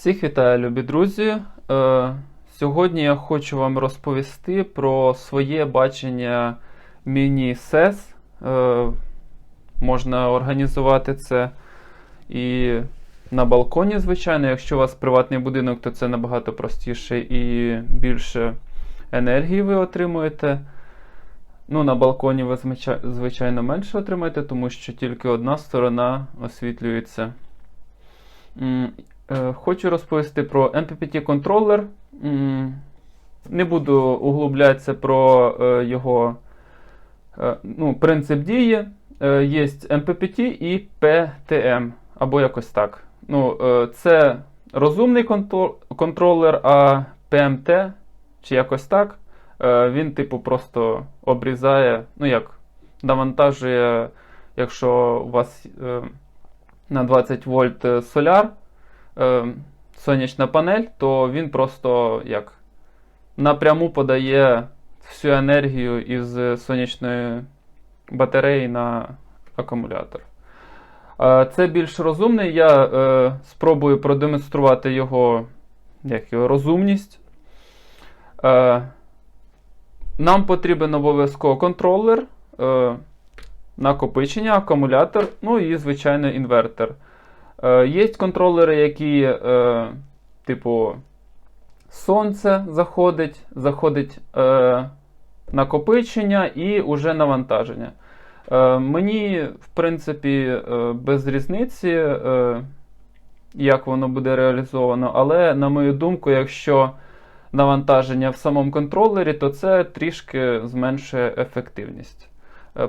Всіх вітаю, любі друзі. Е, Сьогодні я хочу вам розповісти про своє бачення міні-сес. Е, Можна організувати це і на балконі, звичайно. Якщо у вас приватний будинок, то це набагато простіше і більше енергії ви отримуєте. Ну, на балконі ви, звичайно, менше отримаєте, тому що тільки одна сторона освітлюється. Е, Хочу розповісти про MPPT контролер. Не буду углублятися про е, його е, ну, принцип дії. Є MPPT і PTM, або якось так. Ну, це розумний контролер, а PMT, чи якось так. Він, типу, просто обрізає, ну як, навантажує, якщо у вас на 20 вольт соляр, е, сонячна панель, то він просто як напряму подає всю енергію із сонячної батареї на акумулятор. Е, Це більш розумний. Я е, спробую продемонструвати його, як його розумність. Е, нам потрібен обов'язково контролер, е, накопичення, акумулятор, ну і, звичайно, інвертор. Е, Є контролери, які, е, типу, сонце заходить, заходить е, накопичення і уже навантаження. Мені, в принципі, без різниці, як воно буде реалізовано, але, на мою думку, якщо навантаження в самому контролері, то це трішки зменшує ефективність.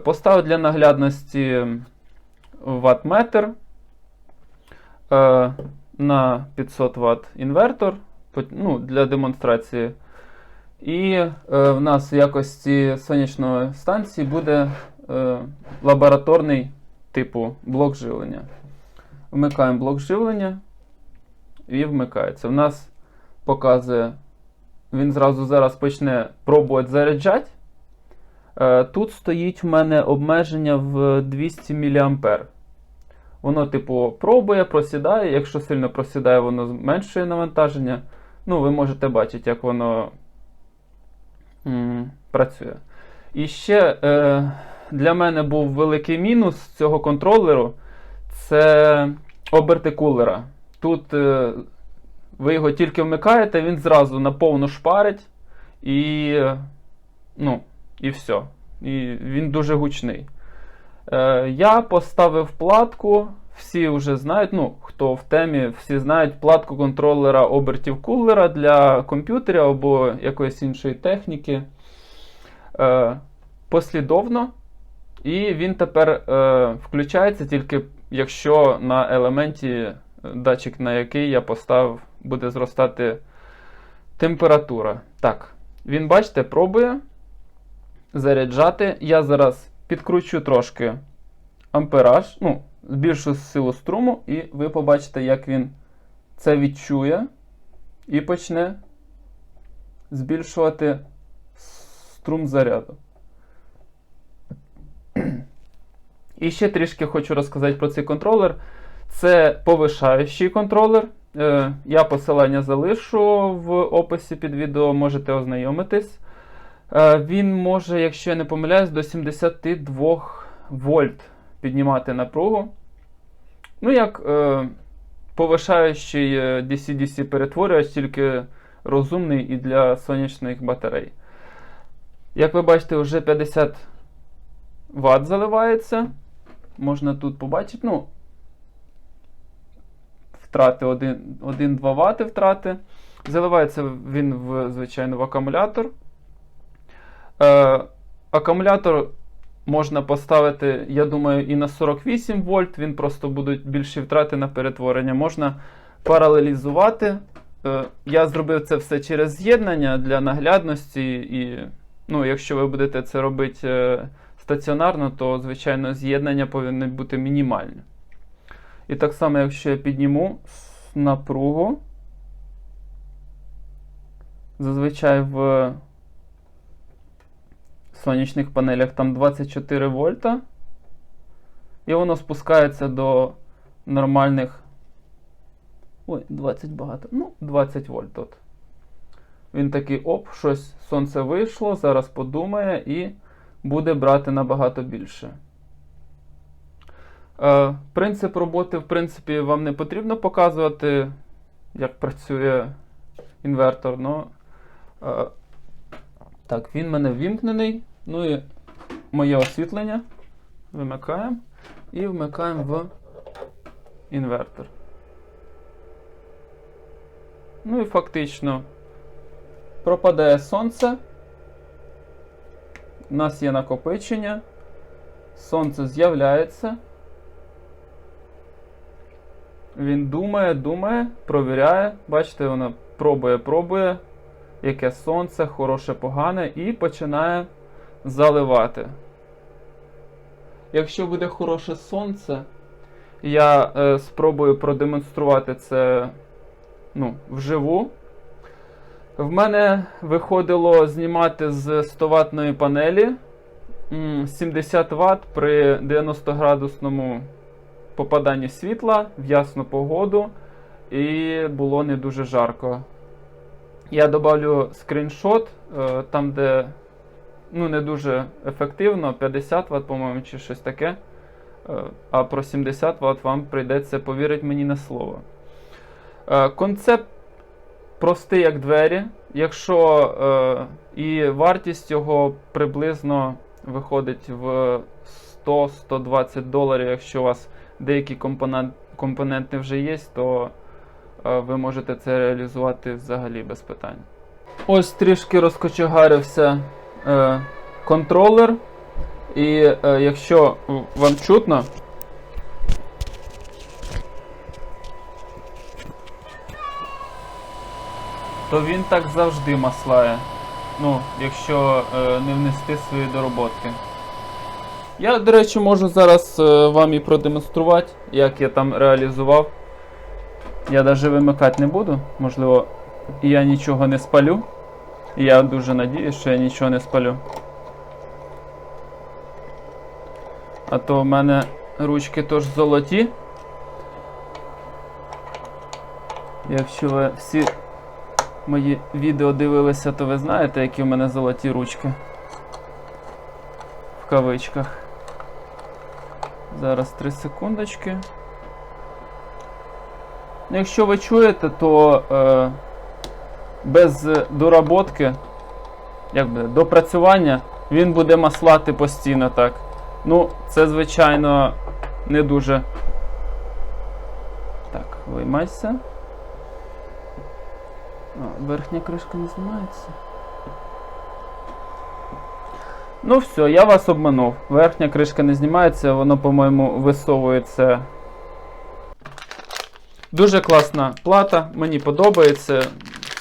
Поставив для наглядності ваттметр е, на 500 Вт інвертор ну, для демонстрації. І е, в нас в якості сонячної станції буде е, лабораторний типу блок живлення. Вмикаємо блок живлення і вмикається. В нас показує, він зразу зараз почне пробувати заряджати. Е, Тут стоїть в мене обмеження в 200 мА. Воно, типу, пробує, просідає. Якщо сильно просідає, воно зменшує навантаження. Ну, ви можете бачити, як воно м, працює. І ще е, для мене був великий мінус цього контролеру це оберти кулера. Тут е, ви його тільки вмикаєте, він зразу на повну шпарить і, ну, і все. І він дуже гучний. Е, я поставив платку. Всі вже знають, ну, хто в темі, всі знають платку контролера обертів кулера для комп'ютерів або якоїсь іншої техніки. Е, послідовно. І він тепер е, включається тільки якщо на елементі е, датчик, на який я поставив, буде зростати температура. Так, він, бачите, пробує заряджати. Я зараз підкручу трошки ампераж, ну, збільшу силу струму, і ви побачите, як він це відчує і почне збільшувати струм заряду. І ще трішки хочу розказати про цей контролер. Це повишаючий контролер. Е, Я посилання залишу в описі під відео, можете ознайомитись. Е, Він може, якщо я не помиляюсь, до 72 вольт піднімати напругу. Ну, як е, повишаючий е, DC-DC перетворювач, тільки розумний і для сонячних батарей. Як ви бачите, вже 50 Вт заливається. Можна тут побачити. Ну, втрати 1-2 Вт втрати. Заливається він в, звичайно, в акумулятор. Е, акумулятор можна поставити, я думаю, і на 48 вольт, він просто будуть більші втрати на перетворення. Можна паралелізувати. Е, я зробив це все через з'єднання для наглядності. І, ну, якщо ви будете це робити е, стаціонарно, то, звичайно, з'єднання повинно бути мінімальне. І так само, якщо я підніму напругу, зазвичай в сонячних панелях там 24 вольта. І воно спускається до нормальних Ой, 20 багато. Ну, 20 вольт тут. Він такий оп, щось сонце вийшло, зараз подумає і буде брати набагато більше. Е, принцип роботи, в принципі, вам не потрібно показувати, як працює інвертор. Но, е, так, він в мене вімкнений. Ну і моє освітлення. Вимикаємо і вмикаємо в інвертор. Ну і фактично пропадає сонце. У нас є накопичення. Сонце з'являється. Він думає, думає, провіряє. Бачите, воно пробує, пробує, яке сонце, хороше, погане, і починає заливати. Якщо буде хороше сонце, я е, спробую продемонструвати це ну, вживу. В мене виходило знімати з 100 ваттної панелі 70 Вт при 90 градусному попаданні світла в ясну погоду, і було не дуже жарко. Я добавлю скріншот, е, там, де ну, не дуже ефективно, 50 Вт, по-моєму, чи щось таке. Е, А про 70 Вт вам прийдеться повірити мені на слово. Е, Концепт простий, як двері. Якщо е, і вартість його приблизно виходить в 100-120 доларів, якщо у вас деякі компонент, компоненти вже є, то ви можете це реалізувати взагалі без питань. Ось трішки розкочегарився е, контролер. І е, якщо вам чутно, то він так завжди маслає. Ну, якщо е, не внести свої дороботки. Я, до речі, можу зараз е, вам і продемонструвати, як я там реалізував. Я навіть вимикати не буду, можливо, я нічого не спалю. І я дуже надіюсь, що я нічого не спалю. А то в мене ручки теж золоті. Якщо ви всі мої відео дивилися, то ви знаєте, які в мене золоті ручки. В кавичках. Зараз 3 секундочки. Ну, Якщо ви чуєте, то е, без доработки, як би, допрацювання, він буде маслати постійно так. Ну, це, звичайно, не дуже. Так, виймайся. А, верхня кришка не знімається. Ну все, я вас обманув. Верхня кришка не знімається, воно, по-моєму, висовується. Дуже класна плата, мені подобається.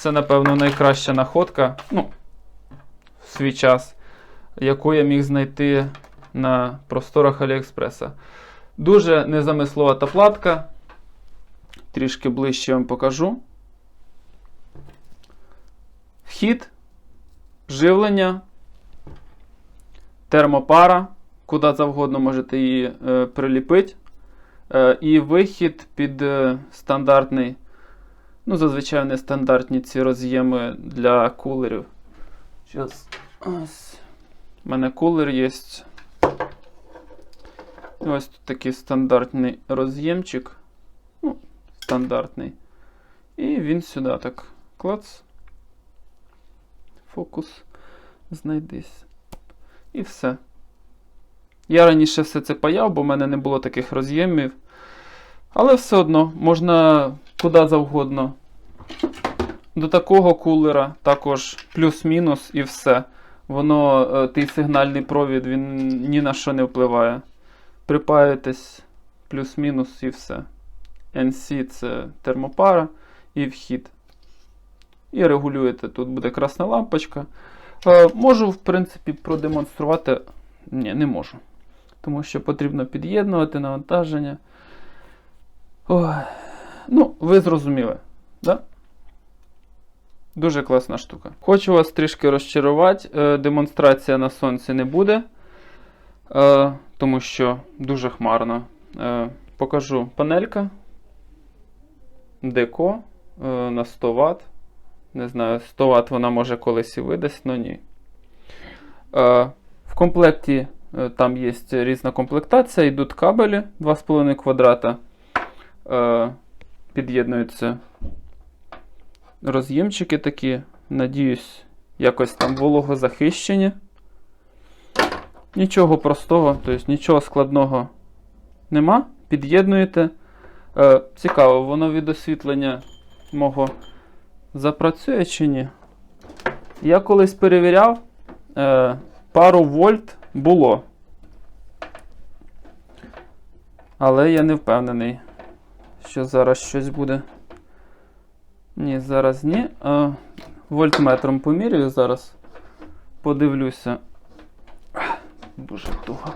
Це, напевно, найкраща находка, ну, в свій час, яку я міг знайти на просторах Аліекспреса. Дуже незамисловата платка. Трішки ближче вам покажу. Вхід, живлення, термопара, куди завгодно можете її е, приліпити. Е, і вихід під е, стандартний, ну, зазвичай не стандартні ці роз'єми для кулерів. Щас, ось. У мене кулер є. Ось тут такий стандартний роз'ємчик. Ну, стандартний. І він сюди так клац. Фокус. Знайдись. І все. Я раніше все це паяв, бо в мене не було таких роз'ємів. Але все одно можна куди завгодно. До такого кулера також плюс-мінус і все. Воно, е, той сигнальний провід, він ні на що не впливає. Припаєтесь плюс-мінус і все. NC це термопара і вхід. І регулюєте. Тут буде красна лампочка. Е, можу, в принципі, продемонструвати. Ні, не можу. Тому що потрібно під'єднувати навантаження. Ой. Ну, ви зрозуміли, да? Дуже класна штука. Хочу вас трішки розчарувати. Е, демонстрація на сонці не буде, е, тому що дуже хмарно. Е, покажу панелька. Деко на 100 Вт. Не знаю, 100 Вт вона може колись і видасть, але ні. В комплекті там є різна комплектація, йдуть кабелі 2,5 квадрата. Під'єднуються роз'ємчики такі. Надіюсь, якось там вологозахищені. Нічого простого, тобто нічого складного нема. Під'єднуєте. Е, цікаво, воно від освітлення мого запрацює чи ні? Я колись перевіряв, е, пару вольт було. Але я не впевнений, що зараз щось буде. Ні, зараз ні. Е, вольтметром поміряю зараз. Подивлюся. Дуже туго.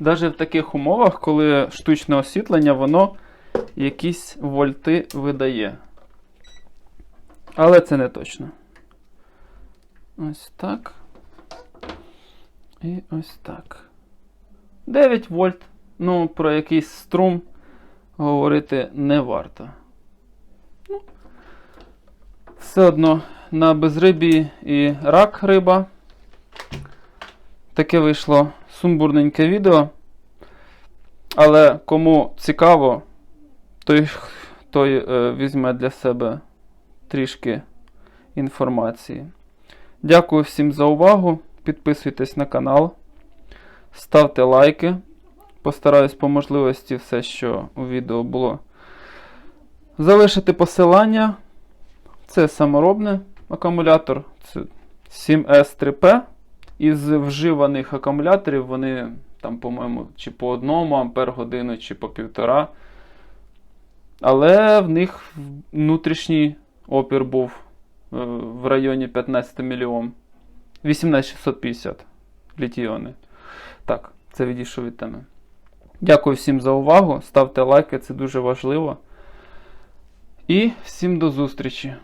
Навіть в таких умовах, коли штучне освітлення, воно якісь вольти видає. Але це не точно. Ось так. І ось так. 9 вольт. Ну, про якийсь струм говорити не варто. Все одно на безрибі і рак риба. Таке вийшло сумбурненьке відео. Але кому цікаво, той, той е, візьме для себе трішки інформації. Дякую всім за увагу. Підписуйтесь на канал, ставте лайки. Постараюсь по можливості все, що у відео було. Залишити посилання. Це саморобний акумулятор. Це 7S3P. Із вживаних акумуляторів вони там, по-моєму, чи по одному ампер годину, чи по півтора. Але в них внутрішній опір був е, в районі 15 мільйон. 18650 літіони. Так, це відійшов від теми. Дякую всім за увагу. Ставте лайки, це дуже важливо. І всім до зустрічі!